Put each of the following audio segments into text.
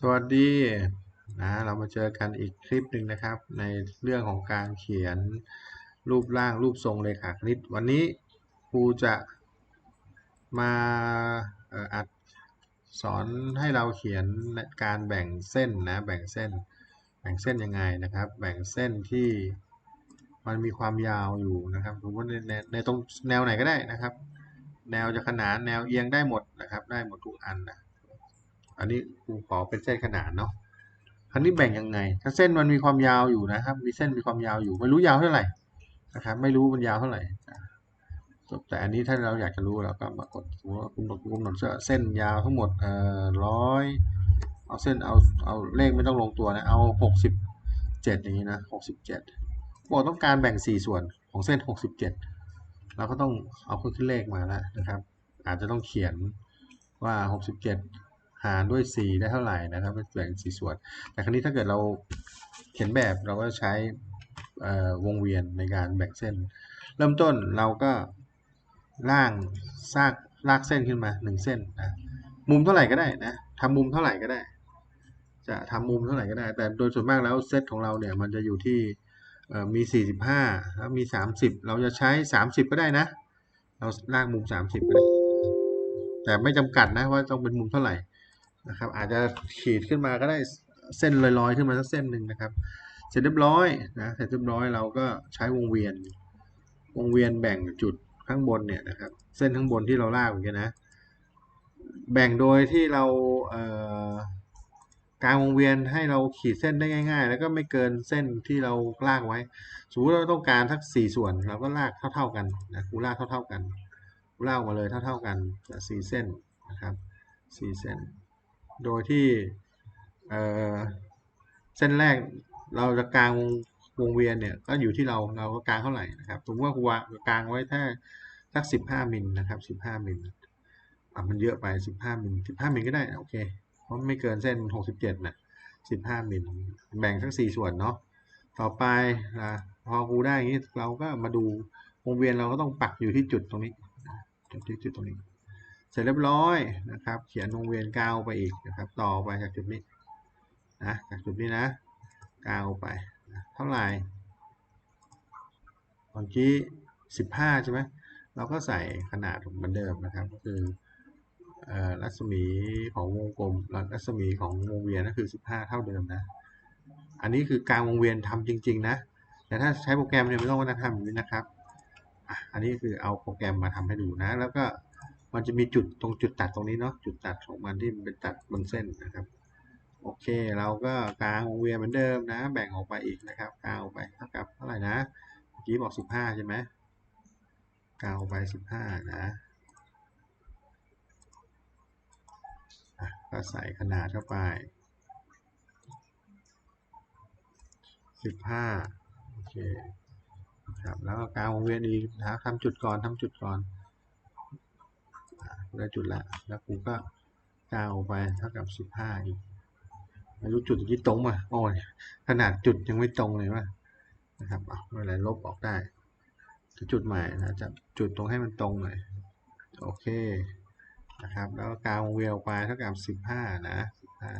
สวัสดีนะเรามาเจอกันอีกคลิปหนึ่งนะครับ ในเรื่องของการเขียนรูปร่างรูปทรงเลขาคณิต วันนี้ครูจะมาอัดสอนให้เราเขียนการแบ่งเส้นนะแบ่งเส้น แบ่งเส้นยังไงนะครับ แบ่งเส้นที่มันมีความยาวอยู่นะครับสมมติในในในตรงแนวไหนก็ได้นะครับ แนวจะขนานแนวเอียงได้หมดนะครับ ได้หมดทุกอันนะ อันนี้ครูขอเป็นเส้นขนานเนาะคราวนี้แบ่งยังไง ถ้าเส้นมันมีความยาวอยู่นะครับ มีเส้นมีความยาวอยู่ ไม่รู้ยาวเท่าไหร่นะครับไม่รู้มันยาวเท่าไหร่แต่อันนี้ถ้าเราอยากจะรู้เราก็มากดสมมติว่าคุณกำหนดเส้นยาวทั้งหมดเอ่อร้อยเอาเส้นเอาเอาเลขไม่ต้องลงตัวนะเอาหกสิบเจ็ดอย่างนี้นะหกสิบเจ็ดบอกต้องการแบ่งสี่ส่วนของเส้นหกสิบเจ็ดเราก็ต้องเอาขึ้นเลขมาแล้วนะครับ อาจจะต้องเขียนว่าหกสิบเจ็ด หารด้วย4ได้เท่าไหร่นะครับแบ่ง4ส่วน แต่ครั้นี้ถ้าเกิดเราเขียนแบบเราก็ใช้วงเวียนในการแบ่งเส้น เริ่มต้นเราก็ล่างซากลากเส้นขึ้นมา1เส้นนะมุมเท่าไหร่ก็ได้นะทำมุมเท่าไหร่ก็ได้ จะทำมุมเท่าไหร่ก็ได้ แต่โดยส่วนมากแล้วเซตของเราเนี่ยมันจะอยู่ที่มี 45แล้วมี 30 เราจะใช้ 30 ก็ได้นะ เราลากมุม 30 ก็ได้ แต่ไม่จำกัดนะว่าต้องเป็นมุมเท่าไหร่ นะครับ อาจจะขีดขึ้นมาก็ได้เส้นลอยๆ ขึ้นมาสักเส้นหนึ่งนะครับ เสร็จเรียบร้อยนะเสร็จเรียบร้อยเราก็ใช้วงเวียน วงเวียนแบ่งจุดข้างบนเนี่ยนะครับ เส้นข้างบนที่เราลากอย่างเงี้ยนะ แบ่งโดยที่เราเอ่อกางวงเวียนให้เราขีดเส้นได้ง่าย ๆ แล้วก็ไม่เกินเส้นที่เราลากไว้ สมมติเราต้องการทั้งสี่ส่วนเราก็ลากเท่า ๆกันนะกูลากเท่า ๆกันกูลากมาเลยเท่า ๆกันสี่เส้นนะครับสี่เส้น โดยที่เเส้นแรกเราจะกลางวงเวียนเนี่ยก็อยู่ที่เราเราก็กลางเท่าไหร่นะครับสมมติว่าครูกางไว้แค่สักสิบห้ามิลนะครับสิบห้ามิลอะมันเยอะไปสิบห้ามิลสิบห้ามิลก็ได้โอเคเพราะไม่เกินเส้นหกสิบเจ็ดนะสิบห้ามิลแบ่งทั้งสี่ส่วนเนาะต่อไปนะพอครูได้อย่างนี้เราก็มาดูวงเวียนเราก็ต้องปักอยู่ที่จุดตรงนี้จุดที่จุดตรงนี้ เสร็จเรียบร้อยนะครับ เขียนวงเวียนกาวไปอีกนะครับ ต่อไปจากจุดนี้นะจากจุดนี้นะกาวไปนะเท่าไหร่เมื่อกี้15ใช่ไหมเราก็ใส่ขนาดเหมือนเดิมนะครับ ก็คือรัศมีของวงกลมรัศมีของวงเวียนก็คือ 15 เท่าเดิมนะ อันนี้คือกลางวงเวียนทำจริง ๆ นะ แต่ถ้าใช้โปรแกรมเนี่ยไม่ต้องมาทำแบบนี้นะครับ อันนี้คือเอาโปรแกรมมาทำให้ดูนะ แล้วก็ มันจะมีจุดตรงจุดตัดตรงนี้เนาะจุดตัดของมันที่เป็นตัดบนเส้นนะครับโอเค เราก็กางวงเวียนเหมือนเดิมนะ แบ่งออกไปอีกนะครับกางออกไปเท่ากับเท่าไหร่นะเมื่อกี้บอกสิบห้าใช่ไหมกางออกไปสิบห้านะก็ใส่ขนาดเข้าไปสิบห้าโอเคครับแล้วก็กางวงเวียนอีกนะทำจุดก่อนทำจุดก่อน ได้จุดละ แล้วกูก็กาวไปเท่ากับสิบห้าอีกม่รู้จุดที่ตรงมาโอ้ยขนาดจุดยังไม่ตรงเลยว่านะครับเอาไม่ไรลบออกได้จุดใหม่นะจะจุดตรงให้มันตรงหน่อยโอเคนะครับ แล้วกาวเวลไปเท่ากับสิบห้านะสิบห้า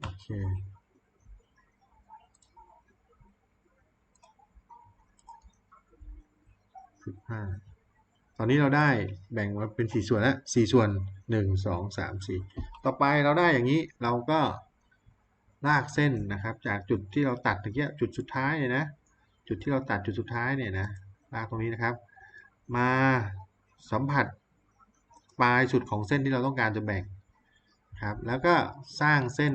โอเค สิบห้าตอนนี้เราได้แบ่งมาเป็นสี่ส่วนแล้วสี่ส่วนหนึ่งสองสามสี่ต่อไปเราได้อย่างนี้เราก็ลากเส้นนะครับ จากจุดที่เราตัดตะเกียจุดสุดท้ายเนี่ยนะจุดที่เราตัดจุดสุดท้ายเนี่ยนะลากตรงนี้นะครับ มาสัมผัสปลายสุดของเส้นที่เราต้องการจะแบ่งครับแล้วก็สร้างเส้น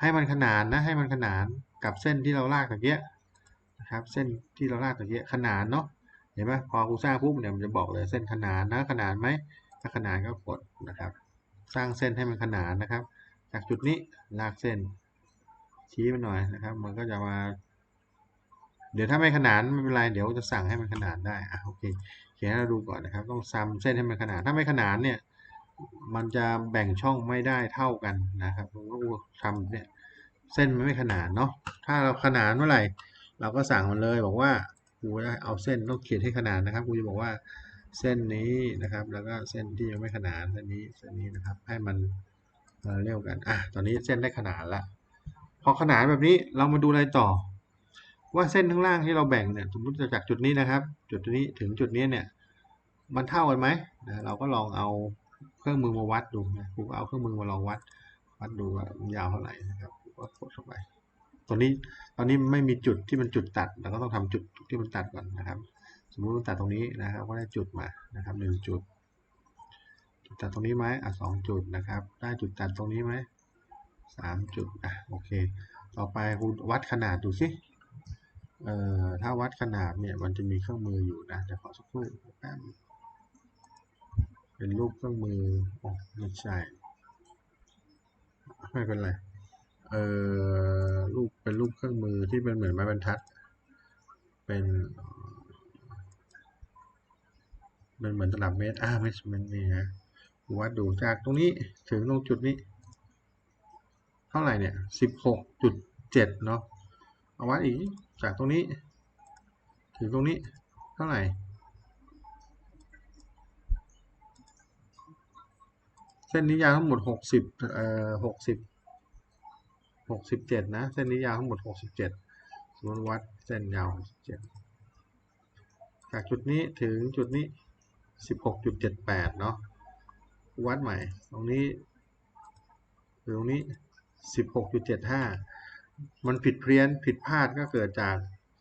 ให้มันขนานนะให้มันขนานกับเส้นที่เราลากตะเกียนะครับเส้นที่เราลากตะเกียขนานเนาะ ห็นไหมพอกูสร้างปุ๊บเนี่ยมันจะบอกเลยเส้นขนานนะขนานไหมถ้าขนานก็กดนะครับ สร้างเส้นให้มันขนานนะครับ จากจุดนี้ลากเส้น ชี้มันหน่อยนะครับ มันก็จะมา เดี๋ยวถ้าไม่ขนานไม่เป็นไรเดี๋ยวจะสั่งให้มันขนานได้อะโอเคเขียนให้เราดูก่อนนะครับ ต้องซ้ำเส้นให้มันขนานถ้าไม่ขนานเนี่ย มันจะแบ่งช่องไม่ได้เท่ากันนะครับผมก็ทำเนี่ยเส้นมันไม่ขนานเนาะถ้าเราขนานเมื่อไหร่เราก็สั่งมันเลยบอกว่า กูจะเอาเส้นต้องเขียนให้ขนาดนะครับ กูจะบอกว่าเส้นนี้นะครับ แล้วก็เส้นที่ยังไม่ขนานเส้นนี้เส้นนี้นะครับ ให้มันเรียวกันอะตอนนี้เส้นได้ขนานละพอขนานแบบนี้เรามาดูอะไรต่อ ว่าเส้นข้างล่างที่เราแบ่งเนี่ยสมมติจากจุดนี้นะครับ จุดนี้ถึงจุดนี้เนี่ย มันเท่ากันไหมนะเราก็ลองเอาเครื่องมือมาวัดดูนะครูก็เอาเครื่องมือมาลองวัด วัดดูว่ายาวเท่าไหร่นะครับก็กดเข้าไป ตัวนี้ตอนนี้ไม่มีจุดที่มันจุดตัดเราก็ต้องทำจุดที่มันตัดก่อนนะครับ สมมุติเราตัดตรงนี้นะครับ ก็ได้จุดมานะครับหนึ่งจุด จุดตัดตรงนี้ไหมอะสองจุดนะครับ ได้จุดตัดตรงนี้ไหมสามจุดอะโอเค ต่อไปครูวัดขนาดดูสิเอ่อถ้าวัดขนาดเนี่ยมันจะมีเครื่องมืออยู่นะเดี๋ยวขอสักครู่แป๊บเป็นรูปเครื่องมืออ๋อไม่ใช่ไม่เป็นไร เอ่อรูปเป็นรูปเครื่องมือที่เป็นเหมือนไม้บรรทัด เป็นเป็นเหมือนตลับเมตรอ่าไม่ใช่มันนี่นะวัดดูจากตรงนี้ถึงตรงจุดนี้ เท่าไหร่เนี่ยสิบหกจุดเจ็ดเนาะเอาวัดอีกจากตรงนี้ ถึงตรงนี้เท่าไหร่เส้นนี้ยาวทั้งหมดหกสิบเอ่อหกสิบ หกสิบเจ็ดนะ เส้นนี้ยาวทั้งหมดหกสิบเจ็ดสมมติวัดเส้นยาวหกสิบเจ็ดจากจุดนี้ถึงจุดนี้สิบหกจุดเจ็ดแปดเนาะ วัดใหม่ ตรงนี้ตรงนี้สิบหกจุดเจ็ดห้ามันผิดเพี้ยนผิดพลาดก็เกิดจาก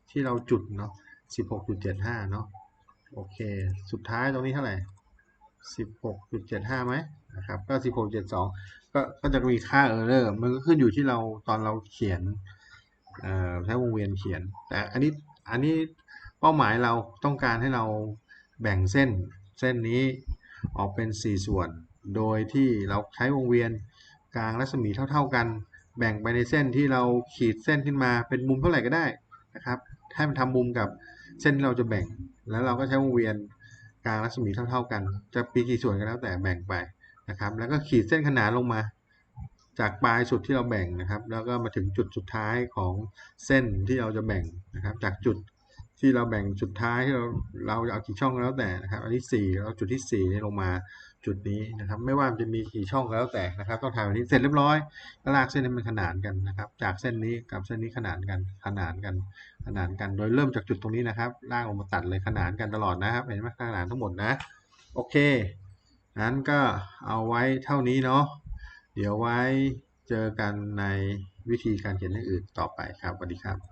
ที่เราจุดเนาะสิบหกจุดเจ็ดห้าเนาะ โอเค สุดท้ายตรงนี้เท่าไหร่สิบหกจุดเจ็ดห้าไหมนะครับ ก็สิบหกเจ็ดสอง ก็ก็จะมีค่าเออร์เรอร์มันก็ขึ้นอยู่ที่เราตอนเราเขียนใช้วงเวียนเขียน แต่อันนี้อันนี้เป้าหมายเราต้องการให้เราแบ่งเส้นเส้นนี้ออกเป็นสี่ส่วน โดยที่เราใช้วงเวียนกลางรัศมีเท่า ๆกัน แบ่งไปในเส้นที่เราขีดเส้นขึ้นมาเป็นมุมเท่าไหร่ก็ได้นะครับให้มันทำมุมกับเส้นที่เราจะแบ่ง แล้วเราก็ใช้วงเวียนกลางรัศมีเท่า ๆกัน จะปีกี่ส่วนก็แล้วแต่แบ่งไป นะครับ แล้วก็ขีดเส้นขนานลงมา จากปลายสุดที่เราแบ่งนะครับ แล้วก็มาถึงจุดสุดท้ายของเส้นที่เราจะแบ่งนะครับ จากจุดที่เราแบ่งจุดท้ายที่เราเราจะเอากี่ช่องแล้วแต่นะครับ อันนี้สี่แล้วจุดที่สี่นี่ลงมาจุดนี้นะครับ ไม่ว่าจะมีกี่ช่องก็แล้วแต่นะครับ ต้องทำแบบนี้เสร็จเรียบร้อยก็ลากเส้นให้มันขนานกันนะครับ จากเส้นนี้กับเส้นนี้ขนานกันขนานกันขนานกัน โดยเริ่มจากจุดตรงนี้นะครับลากออกมาตัดเลยขนานกันตลอดนะครับ เห็นไหมขนานทั้งหมดนะ โอเค งั้นก็เอาไว้เท่านี้เนาะเดี๋ยวไว้เจอกันในวิธีการเขียนอย่างอื่นต่อไปครับสวัสดีครับ